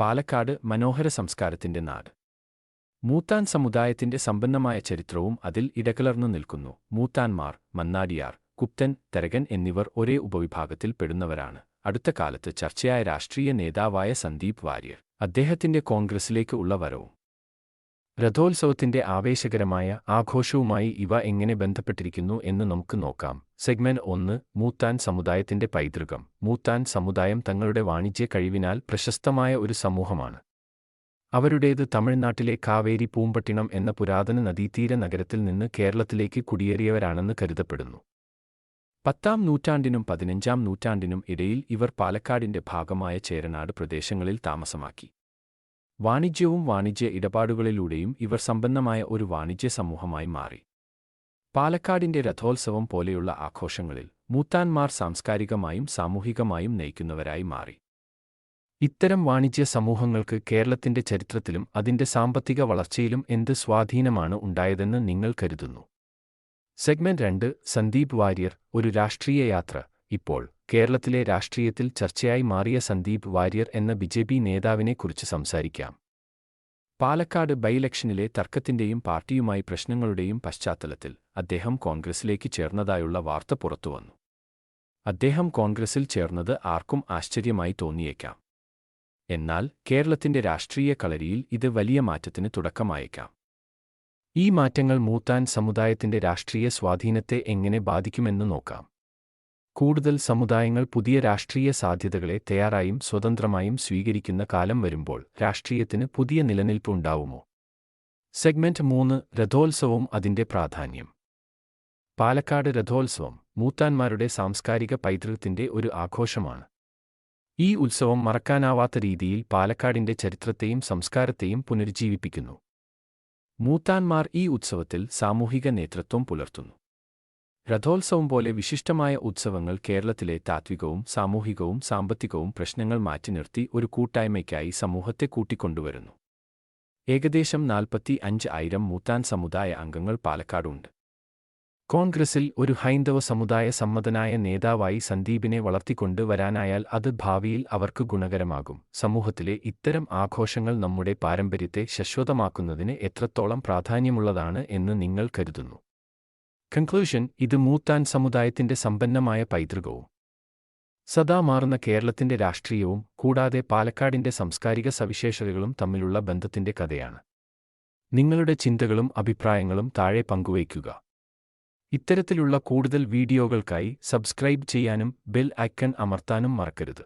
പാലക്കാട് മനോഹര സംസ്കാരത്തിന്റെ നാട്. മൂത്താൻ സമുദായത്തിന്റെ സമ്പന്നമായ ചരിത്രവും അതിൽ ഇടകലർന്നു നിൽക്കുന്നു. മൂത്താൻമാർ മന്നാടിയാർ കുപ്തൻ തരകൻ എന്നിവർ ഒരേ ഉപവിഭാഗത്തിൽ പെടുന്നവരാണ്. അടുത്ത കാലത്ത് ചർച്ചയായ രാഷ്ട്രീയ നേതാവായ സന്ദീപ് വാര്യർ. അദ്ദേഹത്തിന്റെ കോൺഗ്രസിലേക്ക് ഉള്ള വരവും രഥോത്സവത്തിന്റെ ആവേശകരമായ ആഘോഷവുമായി ഇവ എങ്ങനെ ബന്ധപ്പെട്ടിരിക്കുന്നു എന്ന് നമുക്ക് നോക്കാം. സെഗ്മെന്റ് ഒന്ന് മൂത്താൻ സമുദായത്തിന്റെ പൈതൃകം. മൂത്താൻ സമുദായം തങ്ങളുടെ വാണിജ്യ കഴിവിനാൽ പ്രശസ്തമായ ഒരു സമൂഹമാണ്. അവരുടേത് തമിഴ്നാട്ടിലെ കാവേരി പൂമ്പട്ടിണം എന്ന പുരാതന നദീതീര നഗരത്തിൽ നിന്ന് കേരളത്തിലേക്ക് കുടിയേറിയവരാണെന്ന് കരുതപ്പെടുന്നു. പത്താം നൂറ്റാണ്ടിനും പതിനഞ്ചാം നൂറ്റാണ്ടിനും ഇടയിൽ ഇവർ പാലക്കാടിന്റെ ഭാഗമായ ചേരനാട് പ്രദേശങ്ങളിൽ താമസമാക്കി. വാണിജ്യവും വാണിജ്യ ഇടപാടുകളിലൂടെയും ഇവർ സമ്പന്നമായ ഒരു വാണിജ്യ സമൂഹമായി മാറി. പാലക്കാടിന്റെ രഥോത്സവം പോലെയുള്ള ആഘോഷങ്ങളിൽ മൂത്താൻമാർ സാംസ്കാരികമായും സാമൂഹികമായും നയിക്കുന്നവരായി മാറി. ഇത്തരം വാണിജ്യ സമൂഹങ്ങൾക്ക് കേരളത്തിന്റെ ചരിത്രത്തിലും അതിന്റെ സാമ്പത്തിക വളർച്ചയിലും എന്ത് സ്വാധീനമാണ് ഉണ്ടായതെന്ന് നിങ്ങൾ കരുതുന്നു? സെഗ്മെന്റ് രണ്ട് സന്ദീപ് വാര്യർ ഒരു രാഷ്ട്രീയ യാത്ര ഇപ്പോൾ കേരളത്തിലെ രാഷ്ട്രീയത്തിൽ ചർച്ചയായി മാറിയ സന്ദീപ് വാര്യർ എന്ന ബി ജെ പി നേതാവിനെക്കുറിച്ച് സംസാരിക്കാം. പാലക്കാട് ബൈലക്ഷനിലെ തർക്കത്തിന്റെയും പാർട്ടിയുമായി പ്രശ്നങ്ങളുടെയും പശ്ചാത്തലത്തിൽ അദ്ദേഹം കോൺഗ്രസിലേക്ക് ചേർന്നതായുള്ള വാർത്ത പുറത്തുവന്നു. അദ്ദേഹം കോൺഗ്രസിൽ ചേർന്നത് ആർക്കും ആശ്ചര്യമായി തോന്നിയേക്കാം. എന്നാൽ കേരളത്തിന്റെ രാഷ്ട്രീയ കളരിയിൽ ഇത് വലിയ മാറ്റത്തിന് തുടക്കമായേക്കാം. ഈ മാറ്റങ്ങൾ മൂത്താൻ സമുദായത്തിന്റെ രാഷ്ട്രീയ സ്വാധീനത്തെ എങ്ങനെ ബാധിക്കുമെന്ന് നോക്കാം. കൂടുതൽ സമുദായങ്ങൾ പുതിയ രാഷ്ട്രീയ സാധ്യതകളെ തയ്യാറായും സ്വതന്ത്രമായും സ്വീകരിക്കുന്ന കാലം വരുമ്പോൾ രാഷ്ട്രീയത്തിന് പുതിയ നിലനിൽപ്പ് ഉണ്ടാവുമോ? സെഗ്മെന്റ് മൂന്ന് രഥോത്സവവും അതിന്റെ പ്രാധാന്യം. പാലക്കാട് രഥോത്സവം മൂത്താന്മാരുടെ സാംസ്കാരിക പൈതൃകത്തിന്റെ ഒരു ആഘോഷമാണ്. ഈ ഉത്സവം മറക്കാനാവാത്ത രീതിയിൽ പാലക്കാടിന്റെ ചരിത്രത്തെയും സംസ്കാരത്തെയും പുനരുജ്ജീവിപ്പിക്കുന്നു. മൂത്താന്മാർ ഈ ഉത്സവത്തിൽ സാമൂഹിക നേതൃത്വം പുലർത്തുന്നു. രഥോത്സവം പോലെ വിശിഷ്ടമായ ഉത്സവങ്ങൾ കേരളത്തിലെ താത്വികവും സാമൂഹികവും സാമ്പത്തികവും പ്രശ്നങ്ങൾ മാറ്റി നിർത്തി ഒരു കൂട്ടായ്മയ്ക്കായി സമൂഹത്തെ കൂട്ടിക്കൊണ്ടുവരുന്നു. ഏകദേശം നാൽപ്പത്തി അഞ്ച് ആയിരം മൂത്താൻ സമുദായ അംഗങ്ങൾ പാലക്കാടുണ്ട്. കോൺഗ്രസിൽ ഒരു ഹൈന്ദവ സമുദായ സമ്മതനായ നേതാവായി സന്ദീപിനെ വളർത്തിക്കൊണ്ട് വരാനായാൽ അത് ഭാവിയിൽ അവർക്ക് ഗുണകരമാകും. സമൂഹത്തിലെ ഇത്തരം ആഘോഷങ്ങൾ നമ്മുടെ പാരമ്പര്യത്തെ ശശ്വതമാക്കുന്നതിന് എത്രത്തോളം പ്രാധാന്യമുള്ളതാണ് എന്ന് നിങ്ങൾ കരുതുന്നു? കൺക്ലൂഷൻ ഇത് മൂത്താൻ സമുദായത്തിന്റെ സമ്പന്നമായ പൈതൃകവും. സദാ മാറുന്ന കേരളത്തിന്റെ രാഷ്ട്രീയവും കൂടാതെ പാലക്കാടിന്റെ സാംസ്കാരിക സവിശേഷതകളും തമ്മിലുള്ള ബന്ധത്തിന്റെ കഥയാണ്. നിങ്ങളുടെ ചിന്തകളും അഭിപ്രായങ്ങളും താഴെ പങ്കുവയ്ക്കുക. ഇത്തരത്തിലുള്ള കൂടുതൽ വീഡിയോകൾക്കായി സബ്സ്ക്രൈബ് ചെയ്യാനും ബെൽ ഐക്കൺ അമർത്താനും മറക്കരുത്.